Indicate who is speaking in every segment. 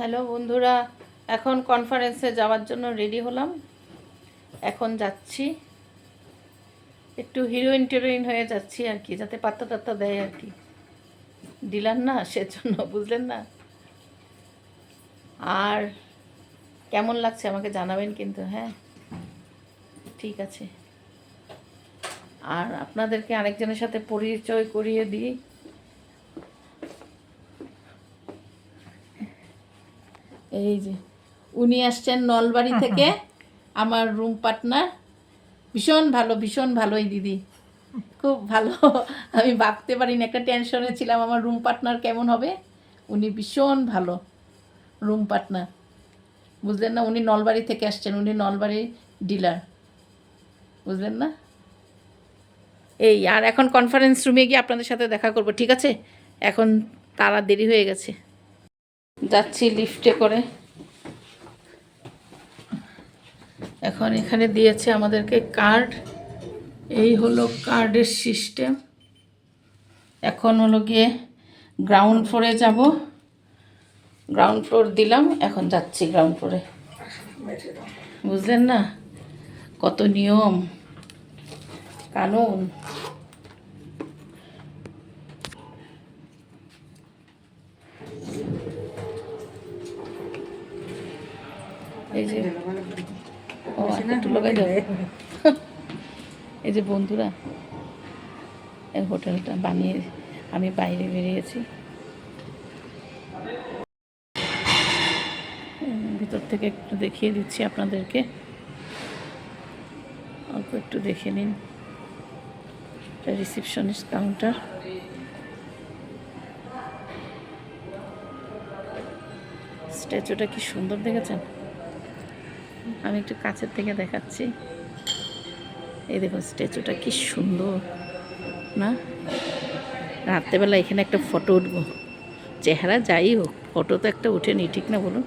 Speaker 1: Hello বন্ধুরা, এখন কনফারেন্সে যাওয়ার জন্য রেডি হলাম। এখন যাচ্ছি। একটু হিরোইন টিরোইন হয়ে যাচ্ছি আর কি, যাতে পাত্তা টাত্তা দেয় আর কি। দিলাম না, সেজন্য বুঝলেন না। আর কেমন লাগছে আমাকে জানাবেন কিন্তু হ্যাঁ? ঠিক আছে। আর আপনাদেরকে আরেকজনের সাথে পরিচয় করিয়ে দিই। এই যে উনি আসছেন নলবাড়ি থেকে আমার রুম পার্টনার ভীষণ ভালো ভীষণ ভালো এই দিদি। খুব ভালো। আমি ভাবতে পারিনি একটা টেনশনে ছিলাম আমার রুম পার্টনার কেমন হবে? উনি ভীষণ ভালো রুম পার্টনার বুঝলেন না? উনি নলবাড়ি থেকে আসছেন উনি নলবাড়ির ডিলার বুঝলেন না? এই আর এখন কনফারেন্স রুমে গিয়ে আপনাদের সাথে দেখা করব ঠিক আছে? এখন তারা দেরি হয়ে গেছে। যাচ্ছি লিফটে করে। এখন এখানে দিয়েছে আমাদেরকে কার্ড। এই হলো কার্ডের সিস্টেম। এখন হলো গিয়ে গ্রাউন্ড ফ্লোরে যাব। গ্রাউন্ড ফ্লোর দিলাম, এখন যাচ্ছি গ্রাউন্ড ফ্লোরে। বুঝলেন না? কত নিয়ম। কানুন। এই যে ও একটু লাগাই এই যে বন্ধুরা এই হোটেলটা বানিয়ে আমি বাইরে বেরিয়েছি। ভিতর থেকে একটু দেখিয়ে দিচ্ছি আপনাদেরকে। অল্প একটু দেখে নিন। এটা রিসিপশনিস্ট কাউন্টার। স্ট্যাচুটা কি সুন্দর দেখেছেন? আমি একটু কাছের থেকে দেখাচ্ছি। এই দেখুন স্ট্যাচুটা কি সুন্দর, না? রাত্রেবেলা এখানে একটা ফটো উঠবো। চেহারা যাই হোক, ফটো তো একটা উঠেনি, ঠিক না বলুন?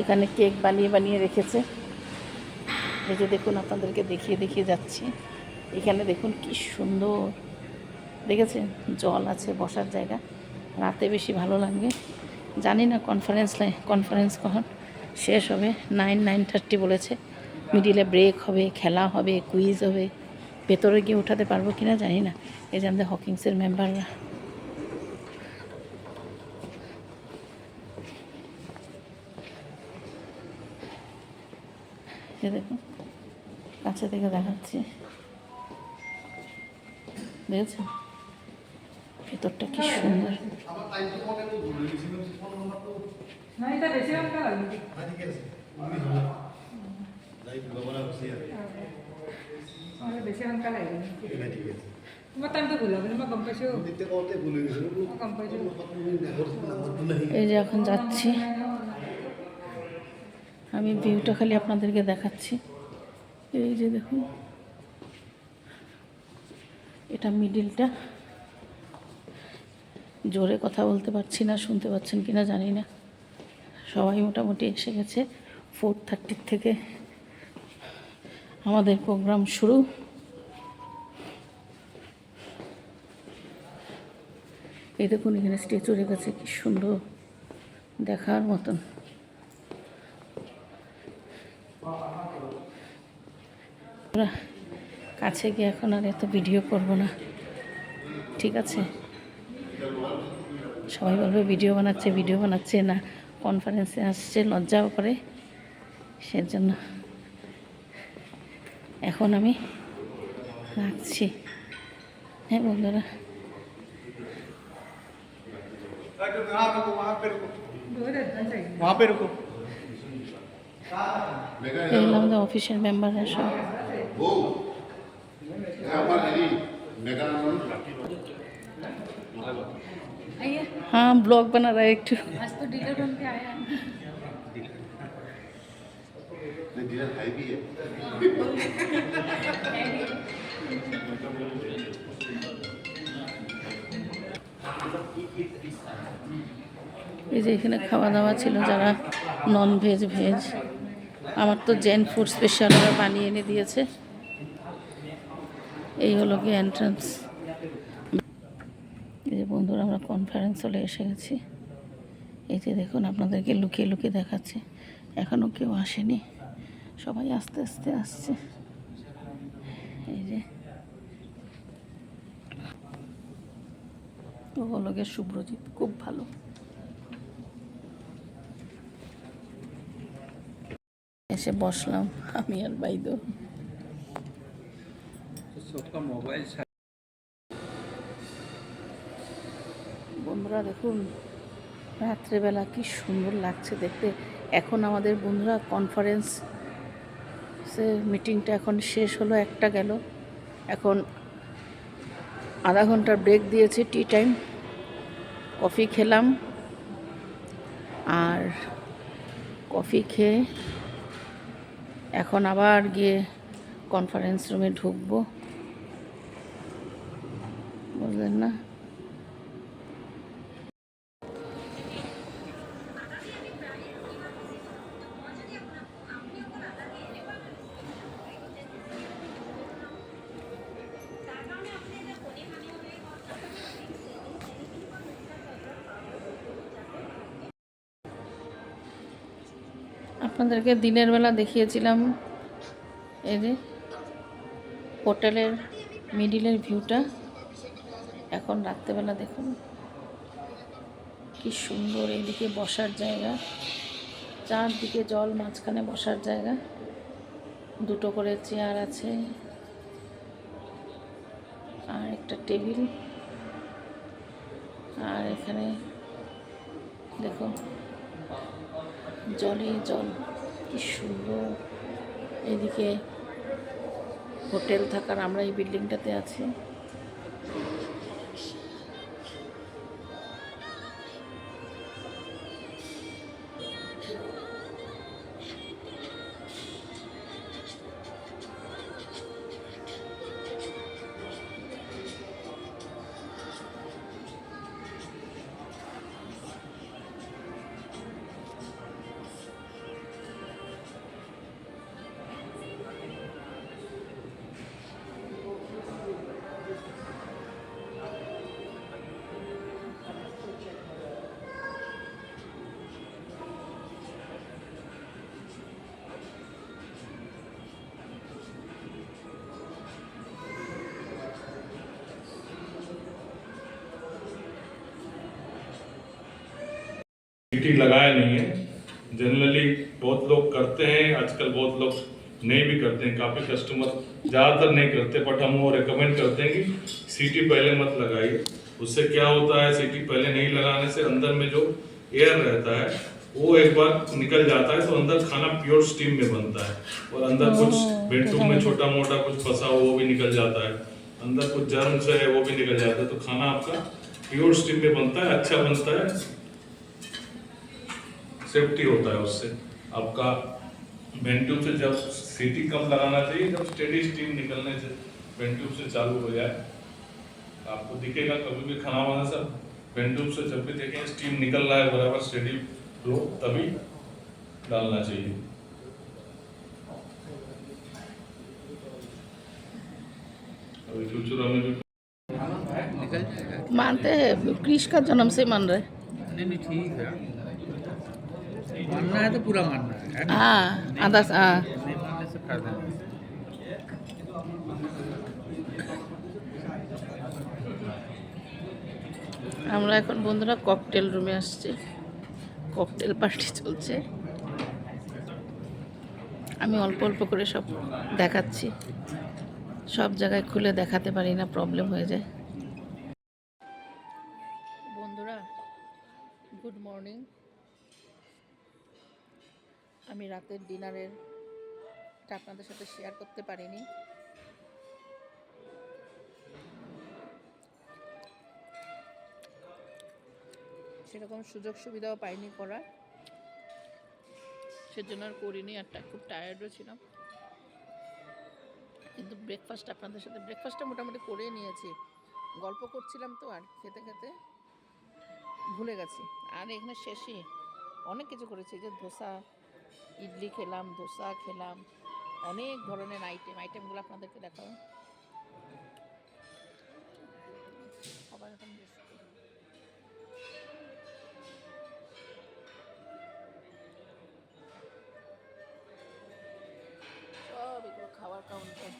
Speaker 1: এখানে কেক বানিয়ে বানিয়ে রেখেছে। এই যে দেখুন, আপনাদেরকে দেখিয়ে দেখিয়ে যাচ্ছি। এখানে দেখুন কি সুন্দর। দেখেছেন? জল আছে, বসার জায়গা। রাতে বেশি ভালো লাগবে জানি না কনফারেন্স কনফারেন্স কখন শেষ হবে। নাইন নাইন থার্টি বলেছে। মিডিলে ব্রেক হবে, খেলা হবে কুইজ হবে। ভেতরে গিয়ে উঠাতে পারব কিনা জানি না। এই যে আমাদের হকিংসের মেম্বাররা দেখুন, কাছে থেকে দেখাচ্ছি। দেখেছেন? ভেতরটা কি সুন্দর। এই যে এখন যাচ্ছি। আমি ভিউটা খালি আপনাদেরকে দেখাচ্ছি। এই যে দেখুন। এটা মিডিলটা। জোরে কথা বলতে পারছি না, শুনতে পাচ্ছেন কিনা জানি না। সবাই মোটামুটি এসে গেছে। ফোর থার্টির থেকে আমাদের প্রোগ্রাম শুরু। এই দেখুন, এখানে স্ট্যাচু রেখেছে, কি সুন্দর দেখার মতন। কাছে গিয়ে এখন আর এত ভিডিও করব না। ঠিক আছে? সবাই বলবে ভিডিও বানাচ্ছে ভিডিও বানাচ্ছে, না কনফারেন্সে আসছে, লজ্জাও করে। সেজন্য এখন আমি রাখছি। হ্যাঁ বন্ধুরা। অফিসের মেম্বার আসা हाँ ब्लॉग बना रहा है एक ठो
Speaker 2: आज तो डीलर बन के आया
Speaker 1: এই যে এখানে খাওয়া দাওয়া ছিল যারা নন ভেজ ভেজ আমার তো জেন ফুড স্পেশাল ওরা বানিয়ে এনে দিয়েছে এই হলো কি এন্ট্রান্স কনফারেন্স হলে এসে গেছি। এই যে দেখুন, আপনাদেরকে লুকিয়ে লুকিয়ে দেখাচ্ছি। এখনও কেউ আসেনি। সবাই আস্তে আস্তে আসছে। এই যে। গোলকের শুভ্রজিৎ খুব ভালো। এসে বসলাম, আমি আর বাইদ।
Speaker 3: মোবাইল
Speaker 1: বন্ধুরা দেখুন, রাত্রেবেলা কি সুন্দর লাগছে দেখতে। এখন আমাদের বন্ধুরা কনফারেন্স মিটিংটা এখন শেষ হলো, একটা গেল। এখন আধা ঘণ্টার ব্রেক দিয়েছে টি টাইম কফি খেলাম। আর কফি খেয়ে এখন আবার গিয়ে কনফারেন্স রুমে ঢুকবো। বুঝলেন না? আপনাদেরকে দিনের বেলা দেখিয়েছিলাম। এই যে হোটেলের মিডিলের ভিউটা। এখন রাত্রেবেলা দেখুন। কি সুন্দর এইদিকে বসার জায়গা। চারদিকে জল, মাঝখানে বসার জায়গা। দুটো করে চেয়ার আছে। আর একটা টেবিল। আর এখানে দেখুন জলে জল। কি সুন্দর। এদিকে হোটেল থাকার আমরা এই বিল্ডিংটাতে আছি।
Speaker 4: सीटी लगाया नहीं है। जनरली बहुत लोग करते हैं आजकल बहुत लोग नहीं भी करते हैं। काफ़ी कस्टमर ज़्यादातर नहीं करते बट हम वो रिकमेंड करते हैं कि सीटी पहले मत लगाइए। उससे क्या होता है सीटी पहले नहीं लगाने से अंदर में जो एयर रहता है वो एक बार निकल जाता है तो अंदर खाना प्योर स्टीम में बनता है। और अंदर कुछ बेडरूम में छोटा मोटा कुछ फंसा हो वो भी निकल जाता है। अंदर कुछ जर्म्स है वो भी निकल जाता है तो खाना आपका प्योर स्टीम में बनता है अच्छा बनता है। सेफ्टी होता है उससे। आपका वेंट्यूब से जब सीटी कम लगाना चाहिए जब स्टेडी स्टीम निकलने से वेंट्यूब से चालू हो जाए। आपको दिखेगा कभी भी खाना बनाने से वेंट्यूब से जब भी देखें स्टीम निकल रहा है बराबर स्टेडी फ्लो तभी डालना चाहिए। अभी फ्यूचर हमें भी
Speaker 1: मानते हैं क्रिश का जन्म से मान रहे
Speaker 2: नहीं नहीं ठीक है। है तो पूरा मानना है है ना?
Speaker 1: हाँ आधा हाँ
Speaker 2: नहीं मानने से फायदा नहीं
Speaker 1: আমরা এখন বন্ধুরা ককটেল রুমে আসছি ককটেল পার্টি চলছে আমি অল্প অল্প করে সব দেখাচ্ছি সব জায়গায় খুলে দেখাতে পারি না প্রবলেম হয়ে যায় রাতের ডিনারের এটা আপনাদের সাথে শেয়ার করতে পারিনি। সেরকম সুযোগ সুবিধাও পাইনি করার। সেজন্য আর করিনি, আর খুব টায়ার্ডও ছিলাম। কিন্তু ব্রেকফাস্ট আপনাদের সাথে ব্রেকফাস্টটা মোটামুটি করে নিয়েছি। গল্প করছিলাম তো, আর খেতে খেতে ভুলে গেছি। আর এখানে শেষই। অনেক কিছু করেছি যে ধোসা ইডলি খেলাম ধোসা খেলাম অনেক ধরনের আইটেম আইটেমগুলো আপনাদেরকে দেখাবো। খাবার সব এগুলো কাউন্টার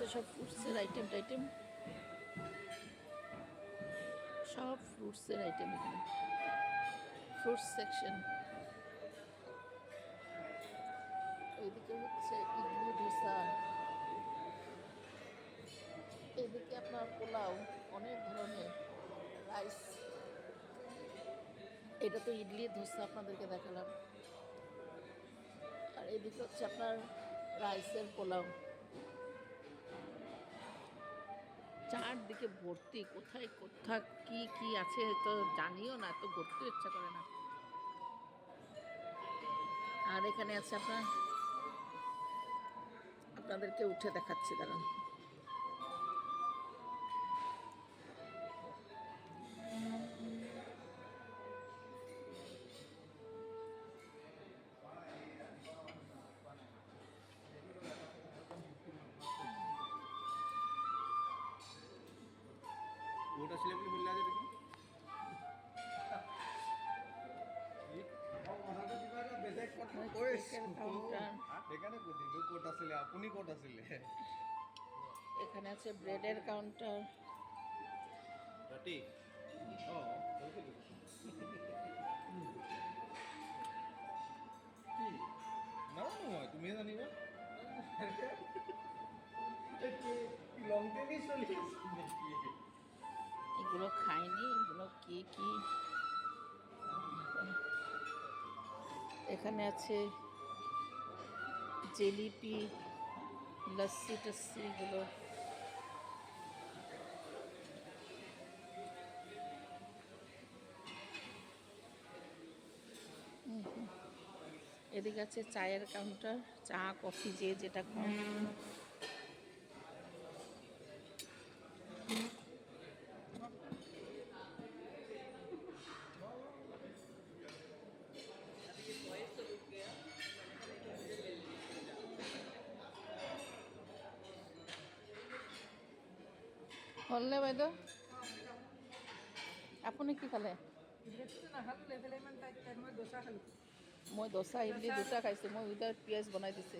Speaker 1: আছে, সব ফ্রুটসের আইটেম টাইটেম সব ফ্রুটসের আইটেম এখানে। ফ্রুটস সেকশন ওইদিকে হচ্ছে ইডলি ধোসা। এদিকে আপনার পোলাও, অনেক ধরনের রাইস এটা তো ইডলি ধোসা আপনাদেরকে দেখালাম। আর এদিকে হচ্ছে আপনার রাইসের পোলাও। চারদিকে ভর্তি, কোথায় কোথা কি কি আছে তো জানিও না তো ঘুরতে ইচ্ছা করে না। আর এখানে আছে আপনার, আপনাদেরকে উঠে দেখাচ্ছি, দাঁড়ান।
Speaker 3: কি
Speaker 1: কাউন্টার
Speaker 3: এখানে কোথায় কোট আসলে আপনি কোট আসলে।
Speaker 1: এখানে আছে ব্রেডের কাউন্টার
Speaker 3: না তুমি জানিবা লং টেনিস চলি
Speaker 1: কি এখানে আছে জেলিপি, লস্যি টস্যি এগুলো। এদিকে আছে চায়ের কাউন্টার চা কফি যে যেটা খান হ'লনে বাইদেউ? আপুনি কি খালে?
Speaker 2: মই দোচা
Speaker 1: ইডলি দুটা খাইছোঁ। মই উইদাউট পিঁয়াজ বনাই দিছে।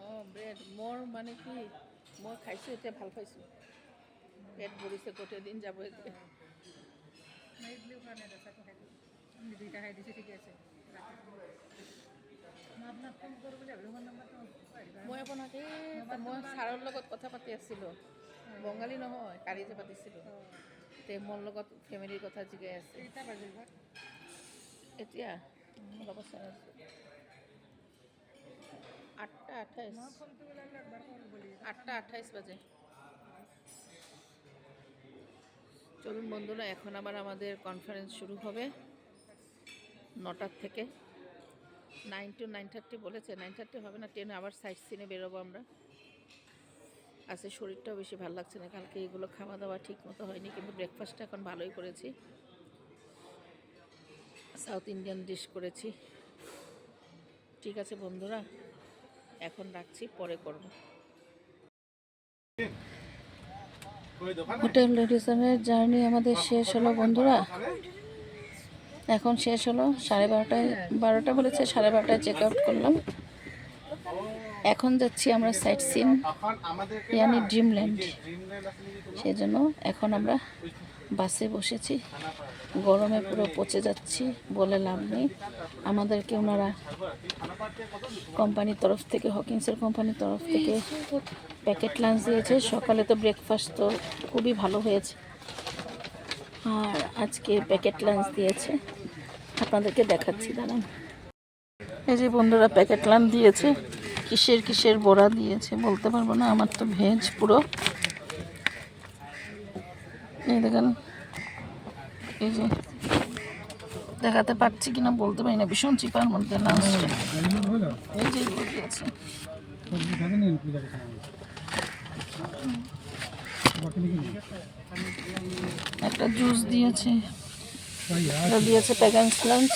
Speaker 1: অঁ ব্ৰেড মোৰ মানে কি, মই খাইছোঁ, এতিয়া ভালো পাইছোঁ। পেট ভৰিছে, গোটেই দিন যাব এতিয়া
Speaker 2: মই ইডলিও খোৱা নাই দোচাটো খাই দিলোঁ দুইটা খাই দিছে ঠিকে আছে। মই আপোনাক
Speaker 1: এই মই ছাৰৰ লগত কথা পাতি আছিলোঁ। বঙালী নহয় কালি যে পাতিছিলোঁ। তে মোৰ লগত ফেমিলিৰ কথা জিগাই আছে। এতিয়া অলপ চাই আছোঁ আঠটা আঠাইছ। আটটা আঠাইশ বাজে। চলুন বন্ধুরা, এখন আবার আমাদের কনফারেন্স শুরু হবে। নটার থেকে। নাইন টু নাইন থার্টি বলেছে। নাইন থার্টি হবে না টেন আবার সাইড সিনে বেরোবো আমরা। আজকে শরীরটাও বেশি ভালো লাগছে না। কালকে এগুলো খাওয়া দাওয়া ঠিক মতো হয়নি, কিন্তু ব্রেকফাস্টটা এখন ভালোই করেছি। সাউথ ইন্ডিয়ান ডিশ করেছি। ঠিক আছে বন্ধুরা, এখন রাখছি, পরে করব। হোটেল রেডিসনের জার্নি আমাদের শেষ হলো বন্ধুরা। এখন শেষ হলো সাড়ে বারোটায় বারোটা বলেছে সাড়ে বারোটায় চেক আউট করলাম। এখন যাচ্ছি আমরা সাইট সিন ইয়ানি ড্রিমল্যান্ড সেই জন্য এখন আমরা বাসে বসেছি। গরমে পুরো পচে যাচ্ছি বলে লাভ নেই। আমাদেরকে ওনারা কোম্পানির তরফ থেকে হকিংসের কোম্পানির তরফ থেকে প্যাকেট লাঞ্চ দিয়েছে। সকালে তো ব্রেকফাস্ট তো খুবই ভালো হয়েছে। আর আজকে প্যাকেট লাঞ্চ দিয়েছে। আপনাদেরকে দেখাচ্ছি, দাঁড়ান। এই যে বন্ধুরা প্যাকেট লাঞ্চ দিয়েছে। কিসের কিসের বড়া দিয়েছে বলতে পারব না। আমার তো ভেজ পুরো। দেখেন। এই যে দেখাতে পারছি কিনা বলতে পারি না ভীষণ চিপার মধ্যে লাঞ্চটা এই যে একটা জুস দিয়েছে। দিয়েছে প্যাকেন্স লাঞ্চ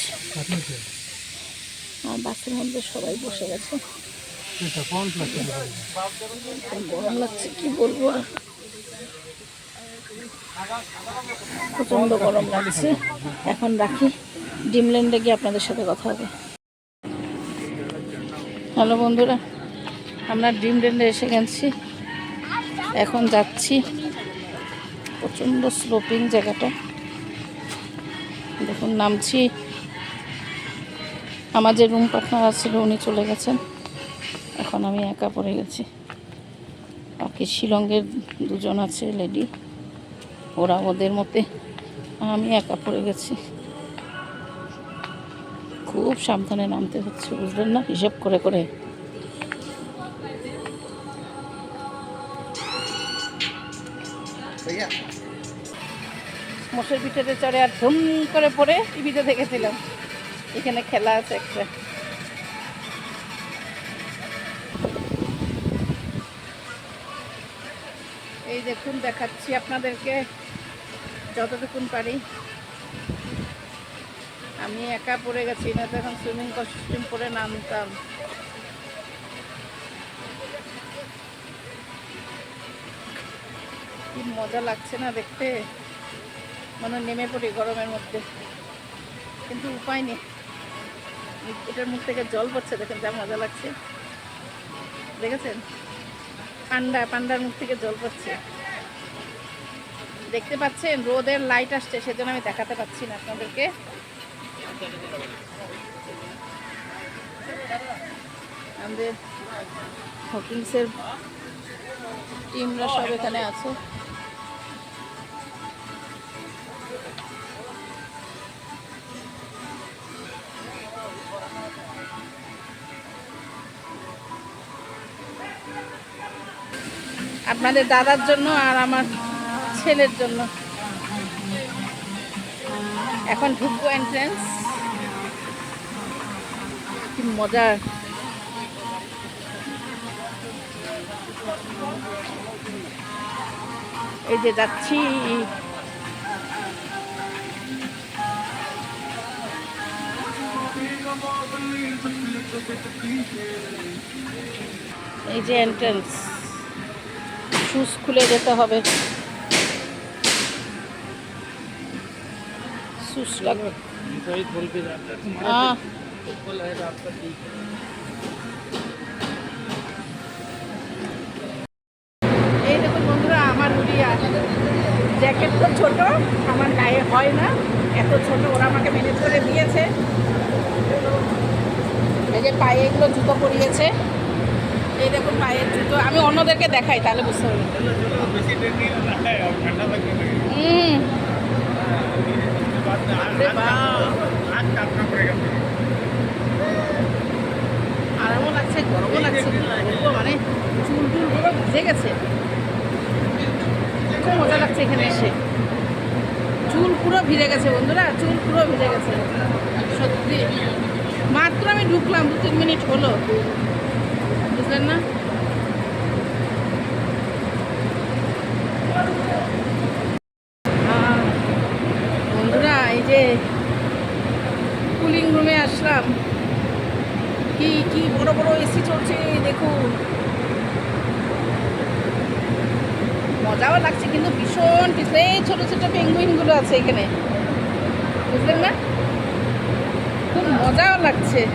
Speaker 1: আর বাসের মধ্যে সবাই বসে গেছে। গরম লাগছে কি বলব আর? প্রচণ্ড গরম লাগছে। এখন রাখি। ডিমল্যান্ডে গিয়ে আপনাদের সাথে কথা হবে। হ্যালো বন্ধুরা, আমরা ডিমল্যান্ডে এসে গেছি। এখন যাচ্ছি প্রচণ্ড স্লোপিং জায়গাটা। দেখুন, নামছি। আমার যে রুম পার্টনার ছিল উনি চলে গেছেন। এখন আমি একা পড়ে গেছি। বাকি শিলংয়ের দুজন আছে লেডি ওরা ওদের মতে আমি একা পড়ে গেছি। খুব সাবধানে নামতে হচ্ছে, বুঝলেন না? হিসেব করে করে। মোষের পিঠেতে চড়ে আর ধুম করে পড়ে টিভিতে দেখেছিলাম। এখানে খেলা আছে একটা। দেখুন দেখাচ্ছি আপনাদেরকে, যতটুকুন পারি। আমি একা পড়ে গেছি, না তো এখন সুইমিং কস্টিউম পরে নামতাম। কি মজা লাগছে না দেখতে? মানে নেমে পড়ি গরমের মধ্যে। কিন্তু উপায় নেই। এটার মুখ থেকে জল পড়ছে, দেখেন যা মজা লাগছে। দেখেছেন? পান্ডা, পান্ডার মুখ থেকে জল পড়ছে। দেখতে পাচ্ছেন, রোদের লাইট আসছে, সেজন্য আমি দেখাতে পাচ্ছি না আপনাদেরকে। আমাদের হকিংসের টিমরা সব এখানে আছে। আপনাদের দাদার জন্য আর আমার ছেলের জন্য। এখন ঢুকবো এন্ট্রেন্স কি মজার এই যে যাচ্ছি। এই যে এন্ট্রেন্স শুজ খুলে যেতে হবে। শুজ লাগবে আহ, এই দেখুন বন্ধুরা আমার উড়িয়া জ্যাকেট তো ছোট আমার গায়ে হয় না এত ছোট ওরা আমাকে ম্যানেজ করে দিয়েছে এই যে পায়ে এগুলো জুতো পরিয়েছে এই দেখুন পায়ের জুতো আমি অন্যদেরকে দেখাই তাহলে বুঝতে পারবেন
Speaker 3: बेसी देर नहीं लग रहा है और ठंडा लगने लगेगा
Speaker 1: হুম আরামও লাগছে গরমও লাগছে মানে চুল টুল ভিজে গেছে খুব মজা লাগছে এখানে এসে চুল পুরো ভিজে গেছে বন্ধুরা চুল পুরো ভিজে গেছে সত্যি মাত্র আমি ঢুকলাম দু তিন মিনিট হলো। বুঝলেন না আহ, বন্ধুরা এই যে কুলিং রুমে আসলাম কি কি বড় এসি চলছে, দেখুন। মজাও লাগছে, কিন্তু ভীষণ পিছনে ছোট ছোট পেঙ্গুইনগুলো আছে এখানে। বুঝলেন না? খুব মজাও লাগছে।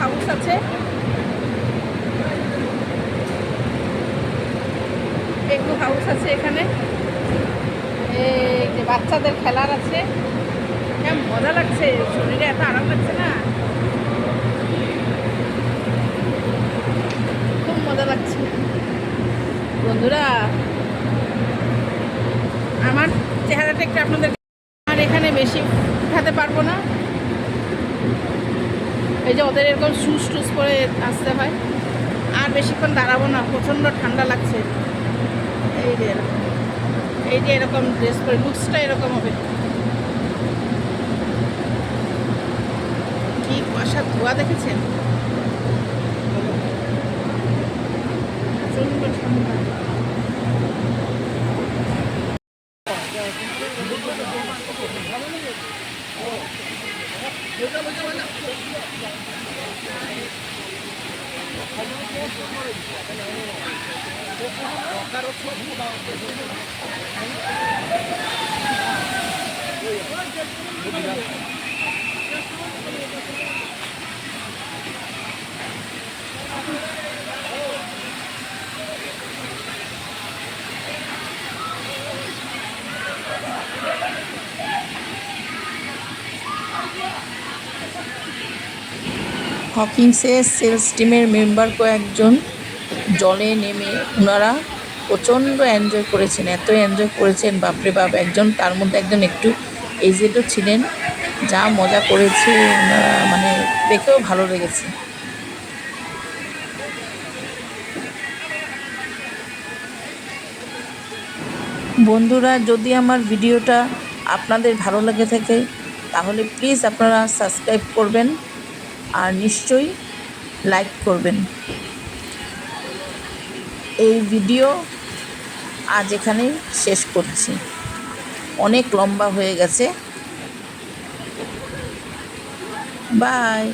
Speaker 1: হাউস আছে। একটু হাউস আছে এখানে। এই যে বাচ্চাদের খেলার আছে। কেমন মজা লাগছে, শরীরে এত আরাম লাগছে না? খুব মজা লাগছে। বন্ধুরা, আমার চেহারাটা একটু আপনাদের আর এখানে বেশি উঠাতে পারব না। এই যে ওদের এরকম শুজ টুজ করে আসতে হয়। আর বেশিক্ষণ দাঁড়াবো না, প্রচণ্ড ঠান্ডা লাগছে। এই যে এরকম। ড্রেস পরে লুকসটা এরকম হবে। কি কুয়াশার ধোয়া দেখেছেন? ঠান্ডা হকিংসের সেলস টিমের মেম্বার কয়েকজন জলে নেমে ওনারা প্রচণ্ড এনজয় করেছেন এত এনজয় করেছেন, বাপরে বাপ, একজন তার মধ্যে একজন একটু এজেডও ছিলেন, যা মজা করেছে ওনারা মানে দেখেও ভালো লেগেছে। বন্ধুরা, যদি আমার ভিডিওটা আপনাদের ভালো লেগে থাকে, তাহলে প্লিজ আপনারা সাবস্ক্রাইব করবেন। আর নিশ্চয়ই লাইক করবেন। এই ভিডিও আজ এখানেই শেষ করছি। অনেক লম্বা হয়ে গেছে। বাই